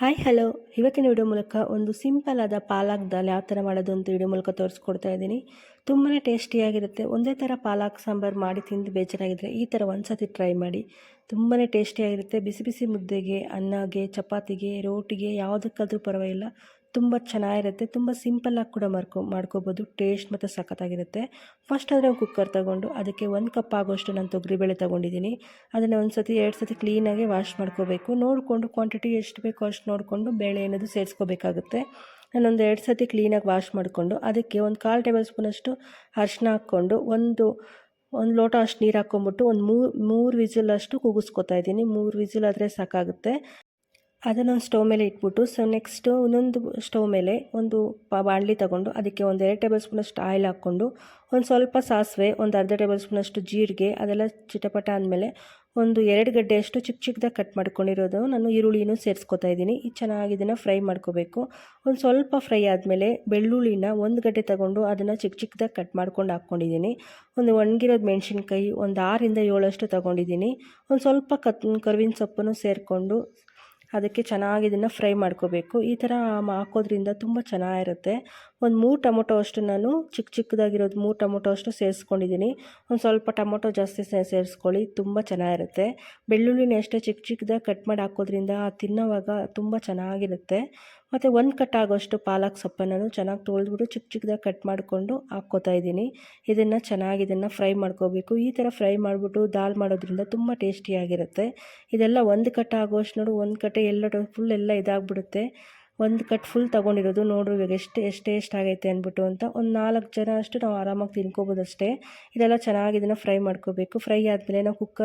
Hi hello ಇವತ್ತಿನ video ಮೂಲಕ ಒಂದು ಸಿಂಪಲ್ ಆದ ಪಾಲಕ್ ದಾಲ್ ಯಾವ ಥರ ಮಾಡೋದು ಅಂತ ವಿಡಿಯೋ ಮೂಲಕ ತೋರಿಸ್ಕೊಡ್ತಾ ಇದ್ದೀನಿ. ತುಂಬಾ ಟೇಸ್ಟಿಯಾಗಿರುತ್ತೆ ಒಂದೇ ಥರ ಪಾಲಕ್ ಸಾಂಬಾರು ಮಾಡಿ ತಿಂದು ಬೇಜಾರಾಗಿದ್ದರೆ ಈ ಥರ ಒಂದು ಸತಿ ಟ್ರೈ ಮಾಡಿ ತುಂಬಾ ಟೇಸ್ಟಿಯಾಗಿರುತ್ತೆ ಬಿಸಿ ಬಿಸಿ ಮುದ್ದೆಗೆ, ಅನ್ನಗೆ, ಚಪಾತಿಗೆ, ರೋಟಿಗೆ ಯಾವುದಕ್ಕಾದರೂ ಪರವಾಗಿಲ್ಲ. ತುಂಬ ಚೆನ್ನಾಗಿರುತ್ತೆ. ತುಂಬ ಸಿಂಪಲ್ಲಾಗಿ ಕೂಡ ಮಾಡ್ಕೊ, ಮಾಡ್ಕೋಬೋದು. ಟೇಸ್ಟ್ ಮತ್ತು ಸಖತ್ತಾಗಿರುತ್ತೆ. ಫಸ್ಟ್ ಆದರೆ ಕುಕ್ಕರ್ ತೊಗೊಂಡು ಅದಕ್ಕೆ ಒಂದು ಕಪ್ ಆಗೋಷ್ಟು ನಾನು ತೊಗರಿಬೇಳೆ ತೊಗೊಂಡಿದ್ದೀನಿ. ಅದನ್ನು ಒಂದು ಸತಿ ಎರಡು ಸತಿ ಕ್ಲೀನಾಗಿ ವಾಶ್ ಮಾಡ್ಕೋಬೇಕು. ನೋಡಿಕೊಂಡು ಕ್ವಾಂಟಿಟಿ ಎಷ್ಟು ಬೇಕೋ ಅಷ್ಟು ನೋಡಿಕೊಂಡು ಬೇಳೆ ಅನ್ನೋದು ಸೇರಿಸ್ಕೋಬೇಕಾಗುತ್ತೆ. ನಾನೊಂದು ಎರಡು ಸತಿ ಕ್ಲೀನಾಗಿ ವಾಶ್ ಮಾಡಿಕೊಂಡು ಅದಕ್ಕೆ ಒಂದು ಕಾಲು ಟೇಬಲ್ ಸ್ಪೂನಷ್ಟು ಅರಿಶಿನ ಹಾಕ್ಕೊಂಡು ಒಂದು ಒಂದು ಲೋಟ ಅಷ್ಟು ನೀರು ಹಾಕ್ಕೊಂಬಿಟ್ಟು ಒಂದು ಮೂರು ಮೂರು ವಿಸಿಲ್ ಅಷ್ಟು ಕೂಗಿಸ್ಕೊತಾ ಇದ್ದೀನಿ. ಮೂರು ವಿಸಿಲ್ ಆದರೆ ಸಾಕಾಗುತ್ತೆ. ಅದನ್ನು ಸ್ಟವ್ ಮೇಲೆ ಇಟ್ಬಿಟ್ಟು ಸೊ ನೆಕ್ಸ್ಟು ಇನ್ನೊಂದು ಸ್ಟವ್ ಮೇಲೆ ಒಂದು ಬಾಣಲಿ ತಗೊಂಡು, ಅದಕ್ಕೆ ಒಂದು ಎರಡು ಟೇಬಲ್ ಸ್ಪೂನಷ್ಟು ಆಯಿಲ್ ಹಾಕ್ಕೊಂಡು, ಒಂದು ಸ್ವಲ್ಪ ಸಾಸಿವೆ, ಒಂದು ಅರ್ಧ ಟೇಬಲ್ ಸ್ಪೂನಷ್ಟು ಜೀರಿಗೆ, ಅದೆಲ್ಲ ಚಿಟಪಟ ಆದಮೇಲೆ ಒಂದು ಎರಡು ಗಡ್ಡೆಯಷ್ಟು ಚಿಕ್ಕ ಚಿಕ್ಕದಾಗಿ ಕಟ್ ಮಾಡ್ಕೊಂಡಿರೋದು. ನಾನು ಈರುಳ್ಳಿನೂ ಸೇರಿಸ್ಕೊತಾ ಇದ್ದೀನಿ. ಚೆನ್ನಾಗಿ ಇದನ್ನು ಫ್ರೈ ಮಾಡ್ಕೋಬೇಕು. ಒಂದು ಸ್ವಲ್ಪ ಫ್ರೈ ಆದಮೇಲೆ ಬೆಳ್ಳುಳ್ಳಿನ ಒಂದು ಗಡ್ಡೆ ತಗೊಂಡು ಅದನ್ನು ಚಿಕ್ಕ ಚಿಕ್ಕದಾಗಿ ಕಟ್ ಮಾಡ್ಕೊಂಡು ಹಾಕ್ಕೊಂಡಿದ್ದೀನಿ. ಒಂದು ಒಣಗಿರೋದು ಮೆಣಸಿನ್ಕಾಯಿ, ಒಂದು ಆರಿಂದ ಏಳಷ್ಟು ತೊಗೊಂಡಿದ್ದೀನಿ. ಒಂದು ಸ್ವಲ್ಪ ಕತ್, ಕರ್ವಿನ ಸೊಪ್ಪನ್ನು ಸೇರಿಕೊಂಡು ಅದಕ್ಕೆ ಚೆನ್ನಾಗಿ ಇದನ್ನು ಫ್ರೈ ಮಾಡ್ಕೋಬೇಕು. ಈ ಥರ ಹಾಕೋದ್ರಿಂದ ತುಂಬ ಚೆನ್ನಾಗಿರುತ್ತೆ. ಒಂದು ಮೂರು ಟೊಮೊಟೊ ಅಷ್ಟು ನಾನು ಚಿಕ್ಕ ಚಿಕ್ಕದಾಗಿರೋದು ಮೂರು ಟೊಮೊಟೊ ಅಷ್ಟು ಸೇರಿಸ್ಕೊಂಡಿದ್ದೀನಿ ಒಂದು ಸ್ವಲ್ಪ ಟೊಮೊಟೊ ಜಾಸ್ತಿ ಸೇರಿಸ್ಕೊಳ್ಳಿ, ತುಂಬ ಚೆನ್ನಾಗಿರುತ್ತೆ. ಬೆಳ್ಳುಳ್ಳಿನ ಅಷ್ಟೇ ಚಿಕ್ಕ ಚಿಕ್ಕದಾಗಿ ಕಟ್ ಮಾಡಿ ಹಾಕೋದ್ರಿಂದ ತಿನ್ನೋವಾಗ ತುಂಬ ಚೆನ್ನಾಗಿರುತ್ತೆ. ಮತ್ತು ಒಂದು ಕಟ್ ಆಗೋಷ್ಟು ಪಾಲಕ್ ಸೊಪ್ಪನ್ನು ಚೆನ್ನಾಗಿ ತೊಳೆದ್ಬಿಟ್ಟು ಚಿಕ್ಕ ಚಿಕ್ಕದಾಗಿ ಕಟ್ ಮಾಡಿಕೊಂಡು ಹಾಕ್ಕೋತಾ ಇದ್ದೀನಿ ಇದನ್ನು ಚೆನ್ನಾಗಿ ಇದನ್ನು ಫ್ರೈ ಮಾಡ್ಕೋಬೇಕು. ಈ ಥರ ಫ್ರೈ ಮಾಡಿಬಿಟ್ಟು ದಾಲ್ ಮಾಡೋದ್ರಿಂದ ತುಂಬ ಟೇಸ್ಟಿಯಾಗಿರುತ್ತೆ. ಇದೆಲ್ಲ ಒಂದು ಕಟ್ ಆಗೋಷ್ಟು ನೋಡು, ಒಂದು ಕಟ್ಟೆ ಎಲ್ಲ ಫುಲ್ ಎಲ್ಲ ಇದಾಗ್ಬಿಡುತ್ತೆ. ಒಂದು ಕಟ್ ಫುಲ್ ತೊಗೊಂಡಿರೋದು ನೋಡ್ರಿ ಇವಾಗ ಎಷ್ಟು ಎಷ್ಟು ಎಷ್ಟು ಆಗೈತೆ ಅಂದ್ಬಿಟ್ಟು ಅಂತ ಒಂದು ನಾಲ್ಕು ಜನ ಅಷ್ಟು ನಾವು ಆರಾಮಾಗಿ ತಿನ್ಕೋಬೋದು ಅಷ್ಟೇ ಇದೆಲ್ಲ ಚೆನ್ನಾಗಿ ಇದನ್ನು ಫ್ರೈ ಮಾಡ್ಕೋಬೇಕು. ಫ್ರೈ ಆದಮೇಲೆ ನಾವು ಕುಕ್ಕ,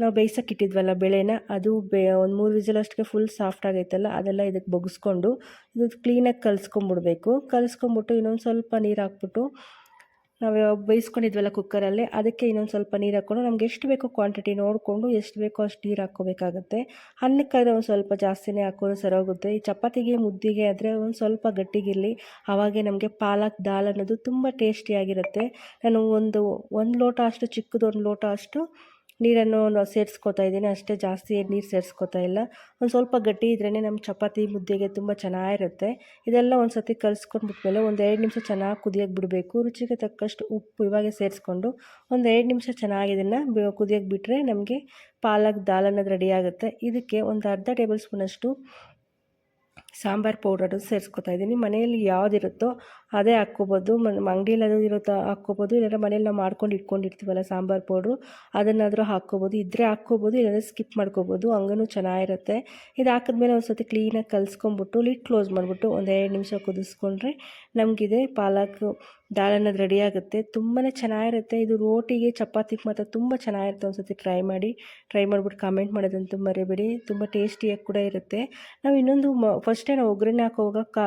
ನಾವು ಬೇಯ್ಸೋಕೆ ಇಟ್ಟಿದ್ವಲ್ಲ ಬೆಳೆನ, ಅದು ಬೇ, ಒಂದು ಮೂರು ವಿಜಲ್ ಅಷ್ಟಕ್ಕೆ ಫುಲ್ ಸಾಫ್ಟ್ ಆಗೈತಲ್ಲ, ಅದೆಲ್ಲ ಇದಕ್ಕೆ ಬಗ್ಸ್ಕೊಂಡು ಇದು ಕ್ಲೀನಾಗಿ ಕಲಿಸ್ಕೊಂಬಿಡ್ಬೇಕು. ಕಲಿಸ್ಕೊಂಬಿಟ್ಟು ಇನ್ನೊಂದು ಸ್ವಲ್ಪ ನೀರು ಹಾಕ್ಬಿಟ್ಟು ನಾವು ಬೇಯಿಸ್ಕೊಂಡಿದ್ವಲ್ಲ ಕುಕ್ಕರಲ್ಲಿ, ಅದಕ್ಕೆ ಇನ್ನೊಂದು ಸ್ವಲ್ಪ ನೀರು ಹಾಕ್ಕೊಂಡು ನಮ್ಗೆ ಎಷ್ಟು ಬೇಕೋ ಕ್ವಾಂಟಿಟಿ ನೋಡಿಕೊಂಡು ಎಷ್ಟು ಬೇಕೋ ಅಷ್ಟು ನೀರು ಹಾಕ್ಕೋಬೇಕಾಗುತ್ತೆ. ಅನ್ನಕ್ಕಾದ್ರೆ ಒಂದು ಸ್ವಲ್ಪ ಜಾಸ್ತಿನೇ ಹಾಕೋದು ಸರೋಗುತ್ತೆ ಈ ಚಪಾತಿಗೆ, ಮುದ್ದಿಗೆ ಆದರೆ ಒಂದು ಸ್ವಲ್ಪ ಗಟ್ಟಿಗಿರಲಿ, ಆವಾಗೆ ನಮಗೆ ಪಾಲಕ್ ದಾಲ್ ಅನ್ನೋದು ತುಂಬ ಟೇಸ್ಟಿಯಾಗಿರುತ್ತೆ ನಾನು ಒಂದು ಒಂದು ಲೋಟ ಅಷ್ಟು, ಚಿಕ್ಕದೊಂದು ಲೋಟ ಅಷ್ಟು ನೀರನ್ನು ಸೇರಿಸ್ಕೊತಾ ಇದ್ದೀನಿ. ಅಷ್ಟೇ ಜಾಸ್ತಿ ನೀರು ಸೇರಿಸ್ಕೊತಾ ಇಲ್ಲ. ಒಂದು ಸ್ವಲ್ಪ ಗಟ್ಟಿ ಇದ್ರೇ ನಮ್ಮ ಚಪಾತಿ ಮುದ್ದೆಗೆ ತುಂಬ ಚೆನ್ನಾಗಿರುತ್ತೆ. ಇದೆಲ್ಲ ಒಂದು ಸತಿ ಕಲಿಸ್ಕೊಂಡ್ಬಿಟ್ಮೇಲೆ ಒಂದು ಎರಡು ನಿಮಿಷ ಚೆನ್ನಾಗಿ ಕುದಿಯೋಕೆ ಬಿಡಬೇಕು. ರುಚಿಗೆ ತಕ್ಕಷ್ಟು ಉಪ್ಪು ಇವಾಗೆ ಸೇರಿಸ್ಕೊಂಡು ಒಂದು ಎರಡು ನಿಮಿಷ ಚೆನ್ನಾಗಿ ಇದನ್ನು ಕುದಿಯೋಕೆ ಬಿಟ್ಟರೆ ನಮಗೆ ಪಾಲಕ್ ದಾಲ್ ಅನ್ನೋದು ರೆಡಿ ಆಗುತ್ತೆ. ಇದಕ್ಕೆ ಒಂದು ಅರ್ಧ ಟೇಬಲ್ ಸ್ಪೂನಷ್ಟು ಸಾಂಬಾರು ಪೌಡರ್ ಸೇರಿಸ್ಕೊತಾ ಇದ್ದೀನಿ. ಮನೆಯಲ್ಲಿ ಯಾವುದಿರುತ್ತೋ ಅದೇ ಹಾಕ್ಕೋಬೋದು. ಅಂಗಡಿಯಲ್ಲಿ ಅದು ಇರುತ್ತೋ ಹಾಕ್ಕೋಬೋದು. ಇಲ್ಲಾಂದ್ರೆ ಮನೇಲಿ ನಾವು ಮಾಡ್ಕೊಂಡು ಇಟ್ಕೊಂಡಿರ್ತೀವಲ್ಲ ಸಾಂಬಾರು ಪೌಡ್ರು, ಅದನ್ನಾದರೂ ಹಾಕ್ಕೋಬೋದು. ಇದ್ದರೆ ಹಾಕ್ಕೋಬೋದು, ಇಲ್ಲಾಂದರೆ ಸ್ಕಿಪ್ ಮಾಡ್ಕೋಬೋದು. ಹಂಗೂ ಚೆನ್ನಾಗಿರುತ್ತೆ. ಇದು ಹಾಕಿದ್ಮೇಲೆ ಒಂದು ಸತಿ ಕ್ಲೀನಾಗಿ ಕಲಿಸ್ಕೊಂಬಿಟ್ಟು ಲಿಟ್ ಕ್ಲೋಸ್ ಮಾಡಿಬಿಟ್ಟು ಒಂದು ಎರಡು ನಿಮಿಷ ಕುದಿಸ್ಕೊಂಡ್ರೆ ನಮಗಿದೆ. ಪಾಲಕ್ ದಾಲ್ ಅನ್ನೋದು ರೆಡಿ ಆಗುತ್ತೆ. ತುಂಬಾ ಚೆನ್ನಾಗಿರುತ್ತೆ. ಇದು ರೋಟಿಗೆ ಚಪಾತಿಗೆ ಮಾತ್ರ ತುಂಬ ಚೆನ್ನಾಗಿರುತ್ತೆ ಒಂದು ಸತಿ ಟ್ರೈ ಮಾಡಿ. ಟ್ರೈ ಮಾಡಿಬಿಟ್ಟು ಕಾಮೆಂಟ್ ಮಾಡೋದಂತೂ ಮರಿಬೇಡಿ. ತುಂಬ ಟೇಸ್ಟಿಯಾಗಿ ಕೂಡ ಇರುತ್ತೆ. ನಾವು ಇನ್ನೊಂದು ಮ ಫಸ್ಟೇ ನಾವು ಒಗ್ಗರಣೆ ಹಾಕೋವಾಗ ಕಾ,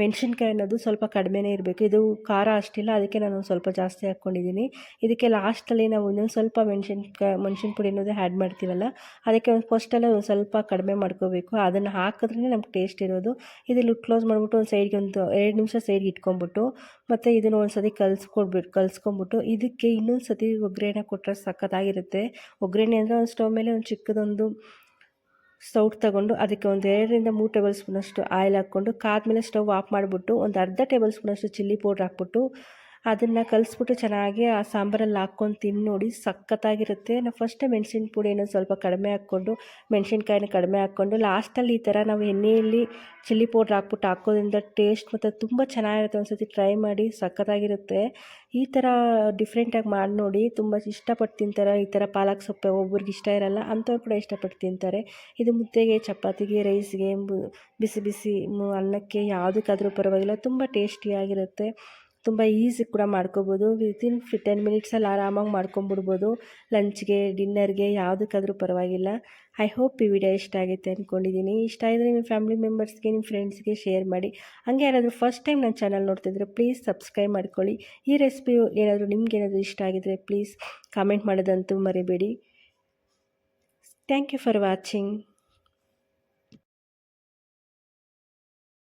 ಮೆಣಸಿನ್ಕಾಯಿ ಅನ್ನೋದು ಸ್ವಲ್ಪ ಕಡಿಮೆನೇ ಇರಬೇಕು. ಇದು ಖಾರ ಅಷ್ಟಿಲ್ಲ. ಅದಕ್ಕೆ ನಾನು ಸ್ವಲ್ಪ ಜಾಸ್ತಿ ಹಾಕ್ಕೊಂಡಿದ್ದೀನಿ. ಇದಕ್ಕೆ ಲಾಸ್ಟಲ್ಲಿ ನಾವು ಇನ್ನೊಂದು ಸ್ವಲ್ಪ ಮೆಣಸಿನ ಮೆಣಸಿನ ಪುಡಿ ಅನ್ನೋದು ಆ್ಯಡ್ ಮಾಡ್ತೀವಲ್ಲ, ಅದಕ್ಕೆ ಒಂದು ಫಸ್ಟಲ್ಲಿ ಒಂದು ಸ್ವಲ್ಪ ಕಡಿಮೆ ಮಾಡ್ಕೋಬೇಕು. ಅದನ್ನು ಹಾಕಿದ್ರೇ ನಮ್ಗೆ ಟೇಸ್ಟ್ ಇರೋದು. ಇದು ಕ್ಲೋಸ್ ಮಾಡಿಬಿಟ್ಟು ಒಂದು ಸೈಡ್ಗೆ ಒಂದು ಎರಡು ನಿಮಿಷ ಸೈಡ್ಗೆ ಇಟ್ಕೊಂಬಿಟ್ಟು ಮತ್ತು ಇದನ್ನು ಒಂದು ಸತಿ ಕಲಿಸ್ಕೊಡ್ಬಿಟ್ಟು ಕಲಿಸ್ಕೊಂಬಿಟ್ಟು ಇದಕ್ಕೆ ಇನ್ನೊಂದು ಸತಿ ಒಗ್ಗರಣೆ ಕೊಟ್ಟರೆ ಸಖತ್ತಾಗಿರುತ್ತೆ. ಒಗ್ಗರಣೆ ಅಂದರೆ ಒಂದು ಸ್ಟವ್ ಮೇಲೆ ಒಂದು ಚಿಕ್ಕದೊಂದು ಸೌಟ್ ತಗೊಂಡು ಅದಕ್ಕೆ ಒಂದು ಎರಡರಿಂದ ಮೂರು ಟೇಬಲ್ ಸ್ಪೂನಷ್ಟು ಆಯಿಲ್ ಹಾಕ್ಕೊಂಡು ಕಾದ್ಮೇಲೆ ಸ್ಟವ್ ಆಫ್ ಮಾಡಿಬಿಟ್ಟು ಒಂದು ಅರ್ಧ ಟೇಬಲ್ ಸ್ಪೂನಷ್ಟು ಚಿಲ್ಲಿ ಪೌಡ್ರ್ ಹಾಕ್ಬಿಟ್ಟು ಅದನ್ನು ಕಲಿಸ್ಬಿಟ್ಟು ಚೆನ್ನಾಗಿ ಆ ಸಾಂಬಾರಲ್ಲಿ ಹಾಕ್ಕೊಂಡು ತಿಂದು ನೋಡಿ, ಸಖತ್ತಾಗಿರುತ್ತೆ. ನಾವು ಫಸ್ಟ್ ಮೆಣಸಿನ ಪುಡಿಯನ್ನು ಸ್ವಲ್ಪ ಕಡಿಮೆ ಹಾಕ್ಕೊಂಡು, ಮೆಣಸಿನ್ಕಾಯಿನ ಕಡಿಮೆ ಹಾಕ್ಕೊಂಡು ಲಾಸ್ಟಲ್ಲಿ ಈ ಥರ ನಾವು ಎಣ್ಣೆಯಲ್ಲಿ ಚಿಲ್ಲಿ ಪೌಡ್ರ್ ಹಾಕ್ಬಿಟ್ಟು ಹಾಕೋದ್ರಿಂದ ಟೇಸ್ಟ್ ಮತ್ತು ತುಂಬ ಚೆನ್ನಾಗಿರುತ್ತೆ ಒಂದು ಸತಿ ಟ್ರೈ ಮಾಡಿ, ಸಖತ್ತಾಗಿರುತ್ತೆ. ಈ ಥರ ಡಿಫ್ರೆಂಟಾಗಿ ಮಾಡಿ ನೋಡಿ, ತುಂಬ ಇಷ್ಟಪಟ್ಟು ತಿಂತಾರೆ. ಈ ಥರ ಪಾಲಕ್ ಸೊಪ್ಪೆ ಒಬ್ಬರಿಗೆ ಇಷ್ಟ ಇರಲ್ಲ, ಅಂಥವ್ರು ಕೂಡ ಇಷ್ಟಪಟ್ಟು ತಿಂತಾರೆ. ಇದು ಮುದ್ದೆಗೆ, ಚಪಾತಿಗೆ ರೈಸ್ಗೆ ಬಿಸಿ ಬಿಸಿ ಅನ್ನಕ್ಕೆ ಯಾವುದಕ್ಕಾದರೂ ಪರವಾಗಿಲ್ಲ, ತುಂಬ ಟೇಸ್ಟಿಯಾಗಿರುತ್ತೆ ತುಂಬ ಈಸಿ ಕೂಡ ಮಾಡ್ಕೋಬೋದು. ವಿತಿನ್ ಫಿ ಟೆನ್ ಮಿನಿಟ್ಸಲ್ಲಿ ಆರಾಮಾಗಿ ಮಾಡ್ಕೊಂಬಿಡ್ಬೋದು. ಲಂಚ್ಗೆ ಡಿನ್ನರ್ಗೆ ಯಾವುದಕ್ಕಾದರೂ ಪರವಾಗಿಲ್ಲ. ಐ ಹೋಪ್ ಈ ವಿಡಿಯೋ ಇಷ್ಟ ಆಗುತ್ತೆ ಅಂದ್ಕೊಂಡಿದ್ದೀನಿ ಇಷ್ಟ ಆದರೆ ನಿಮ್ಮ ಫ್ಯಾಮಿಲಿ ಮೆಂಬರ್ಸ್ಗೆ ನಿಮ್ಮ ಫ್ರೆಂಡ್ಸ್ಗೆ ಶೇರ್ ಮಾಡಿ. ಹಂಗೆ ಯಾರಾದರೂ ಫಸ್ಟ್ ಟೈಮ್ ನನ್ನ ಚಾನಲ್ ನೋಡ್ತಿದ್ರೆ ಪ್ಲೀಸ್ ಸಬ್ಸ್ಕ್ರೈಬ್ ಮಾಡ್ಕೊಳ್ಳಿ. ಈ ರೆಸಿಪಿ ಏನಾದರೂ ನಿಮ್ಗೆ ಏನಾದರೂ ಇಷ್ಟ ಆಗಿದ್ರೆ ಪ್ಲೀಸ್ ಕಾಮೆಂಟ್ ಮಾಡೋದಂತೂ ಮರಿಬೇಡಿ. Thank you for watching